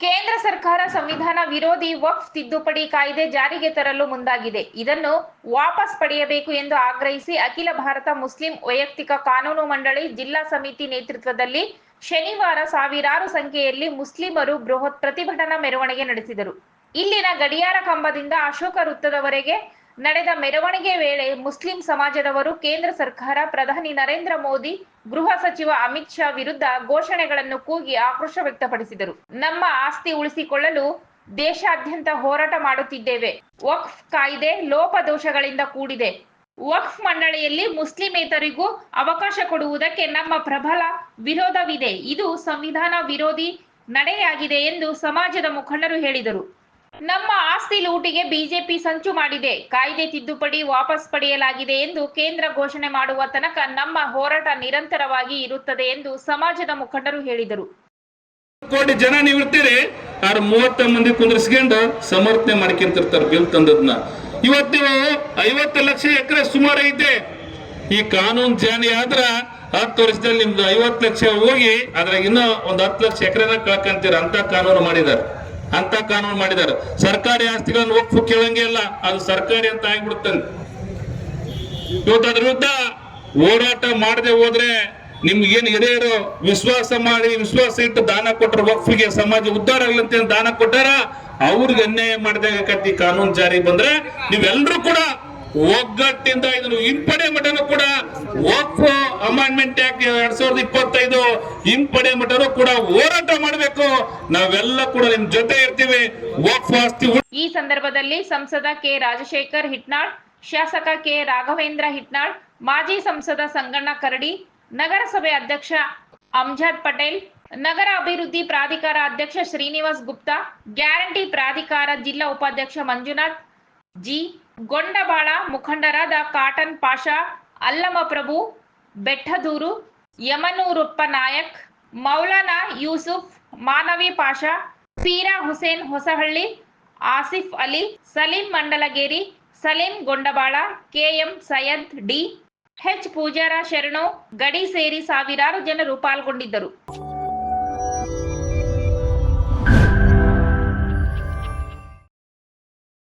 ಕೇಂದ್ರ ಸರ್ಕಾರ ಸಂವಿಧಾನ ವಿರೋಧಿ ವಕ್ಫ್ ತಿದ್ದುಪಡಿ ಕಾಯ್ದೆ ಜಾರಿಗೆ ತರಲು ಮುಂದಾಗಿದೆ. ಇದನ್ನು ವಾಪಸ್ ಪಡೆಯಬೇಕು ಎಂದು ಆಗ್ರಹಿಸಿ ಅಖಿಲ ಭಾರತ ಮುಸ್ಲಿಂ ವೈಯಕ್ತಿಕ ಕಾನೂನು ಮಂಡಳಿ ಜಿಲ್ಲಾ ಸಮಿತಿ ನೇತೃತ್ವದಲ್ಲಿ ಶನಿವಾರ ಸಾವಿರಾರು ಸಂಖ್ಯೆಯಲ್ಲಿ ಮುಸ್ಲಿಮರು ಬೃಹತ್ ಪ್ರತಿಭಟನಾ ಮೆರವಣಿಗೆ ನಡೆಸಿದರು. ಇಲ್ಲಿನ ಗಡಿಯಾರ ಕಂಬದಿಂದ ಅಶೋಕ ವೃತ್ತದವರೆಗೆ ನಡೆದ ಮೆರವಣಿಗೆ ವೇಳೆ ಮುಸ್ಲಿಂ ಸಮಾಜದವರು ಕೇಂದ್ರ ಸರ್ಕಾರ, ಪ್ರಧಾನಿ ನರೇಂದ್ರ ಮೋದಿ, ಗೃಹ ಸಚಿವ ಅಮಿತ್ ಶಾ ವಿರುದ್ಧ ಘೋಷಣೆಗಳನ್ನು ಕೂಗಿ ಆಕ್ರೋಶ ವ್ಯಕ್ತಪಡಿಸಿದರು. ನಮ್ಮ ಆಸ್ತಿ ಉಳಿಸಿಕೊಳ್ಳಲು ದೇಶಾದ್ಯಂತ ಹೋರಾಟ ಮಾಡುತ್ತಿದ್ದೇವೆ. ವಕ್ಫ್ ಕಾಯ್ದೆ ಲೋಪದೋಷಗಳಿಂದ ಕೂಡಿದೆ. ವಕ್ಫ್ ಮಂಡಳಿಯಲ್ಲಿ ಮುಸ್ಲಿಮೇತರಿಗೂ ಅವಕಾಶ ಕೊಡುವುದಕ್ಕೆ ನಮ್ಮ ಪ್ರಬಲ ವಿರೋಧವಿದೆ. ಇದು ಸಂವಿಧಾನ ವಿರೋಧಿ ನಡೆಯಾಗಿದೆ ಎಂದು ಸಮಾಜದ ಮುಖಂಡರು ಹೇಳಿದರು. ನಮ್ಮ ಆಸ್ತಿ ಲೂಟಿಗೆ ಬಿಜೆಪಿ ಸಂಚು ಮಾಡಿದೆ. ಕಾಯ್ದೆ ತಿದ್ದುಪಡಿ ವಾಪಸ್ ಪಡೆಯಲಾಗಿದೆ ಎಂದು ಕೇಂದ್ರ ಘೋಷಣೆ ಮಾಡುವ ತನಕ ನಮ್ಮ ಹೋರಾಟ ನಿರಂತರವಾಗಿ ಇರುತ್ತದೆ ಎಂದು ಸಮಾಜದ ಮುಖಂಡರು ಹೇಳಿದರು. ಕೋಟಿ ಜನ ನೀವು ಇರ್ತೀರಿ ಆರ್ ಮೂವತ್ತ ಮಂದಿ ಕುಂದ್ರಿಸ್ಕೊಂಡು ಸಮರ್ಥನೆ ಮಾಡ್ಕೊಂತಿರ್ತಾರೆ ಬಿಲ್ ತಂದದ್ನ. ಇವತ್ತು ನೀವು ಐವತ್ತು ಲಕ್ಷ ಎಕರೆ ಸುಮಾರು ಐತೆ. ಈ ಕಾನೂನು ಜಾರಿ ಆದ್ರ ಹತ್ತು ವರ್ಷದಲ್ಲಿ ನಿಮ್ದು ಐವತ್ತು ಲಕ್ಷ ಹೋಗಿ, ಅದ್ರಾಗ ಇನ್ನೂ ಒಂದ್ ಹತ್ತು ಲಕ್ಷ ಎಕರೆನ ಕಳ್ಕಂತೀರ ಅಂತ ಕಾನೂನು ಮಾಡಿದಾರೆ. ಅಂತ ಕಾನೂನು ಮಾಡಿದ್ದಾರೆ. ಸರ್ಕಾರಿ ಆಸ್ತಿಗಳನ್ನು ಒಪ್ಪು ಕೇಳಂಗೆ ಇಲ್ಲ. ಅದು ಸರ್ಕಾರಿ ಅಂತ ಆಗಿಬಿಡುತ್ತೆ ವಿರುದ್ಧ ಹೋರಾಟ ಮಾಡದೆ ಹೋದ್ರೆ ನಿಮ್ಗೆ ಏನ್ ಹಿರಿಯರು ವಿಶ್ವಾಸ ಮಾಡಿ, ವಿಶ್ವಾಸ ಇಟ್ಟು ದಾನ ಕೊಟ್ಟರು ವಕ್ಫಿಗೆ ಸಮಾಜ ಉದ್ಧಾರ ಆಗ್ಲಂತ ದಾನ ಕೊಟ್ಟಾರ? ಅವ್ರಿಗೆ ಅನ್ಯಾಯ ಮಾಡಿದಾಗ ಕಟ್ಟಿ ಕಾನೂನು ಜಾರಿ ಬಂದ್ರೆ ನೀವೆಲ್ಲರೂ ಕೂಡ ಒಗ್ಗಟ್ಟಿಂದ ಇದನ್ನು ಹಿಂಪಡೆ ಮಠನು ಕೂಡ ವಕ್ಫ್ ಅಮೆಂಡ್ಮೆಂಟ್ ಆಕ್ಟ್ ಎರಡ್ ಸಾವಿರದ ಇಪ್ಪತ್ತೈದು? ಹಿಂಪಡೆ ಮಠನು ಕೂಡ ಹೋರಾಟ ಮಾಡಬೇಕು. ನಾವೆಲ್ಲ ಕೂಡ ನಿಮ್ ಜೊತೆ ಇರ್ತೀವಿ. ವಕ್ಫ್ ಆಸ್ತಿ ಈ ಸಂದರ್ಭದಲ್ಲಿ ಸಂಸದ ಕೆ ರಾಜಶೇಖರ್ ಹಿಟ್ನಾಳ್, ಶಾಸಕ ಕೆ ರಾಘವೇಂದ್ರ ಹಿಟ್ನಾಳ್, ಮಾಜಿ ಸಂಸದ ಸಂಗಣ್ಣ ಕರಡಿ, ನಗರಸಭೆ ಅಧ್ಯಕ್ಷ ಅಮ್ಜದ್ ಪಟೇಲ್, ನಗರ ಅಭಿವೃದ್ಧಿ ಪ್ರಾಧಿಕಾರ ಅಧ್ಯಕ್ಷ ಶ್ರೀನಿವಾಸ್ ಗುಪ್ತಾ, ಗ್ಯಾರಂಟಿ ಪ್ರಾಧಿಕಾರ ಜಿಲ್ಲಾ ಉಪಾಧ್ಯಕ್ಷ ಮಂಜುನಾಥ್, ಜಿ ಗೊಂಡಬಾಳ ಮುಖಂಡರಾದ Katan Pasha, Allama Prabhu, Bettaduru, Yamanurappa Nayak, Maulana Yusuf, Manvi Pasha, Pira Hussain Hosahalli, Asif Ali, Salim Mandalageri, Salim Gondabala, KM Syed D, H Pujara Sharanu, Gadi ಸೇರಿ ಸಾವಿರಾರು ಜನರು ಪಾಲ್ಗೊಂಡಿದ್ದರು.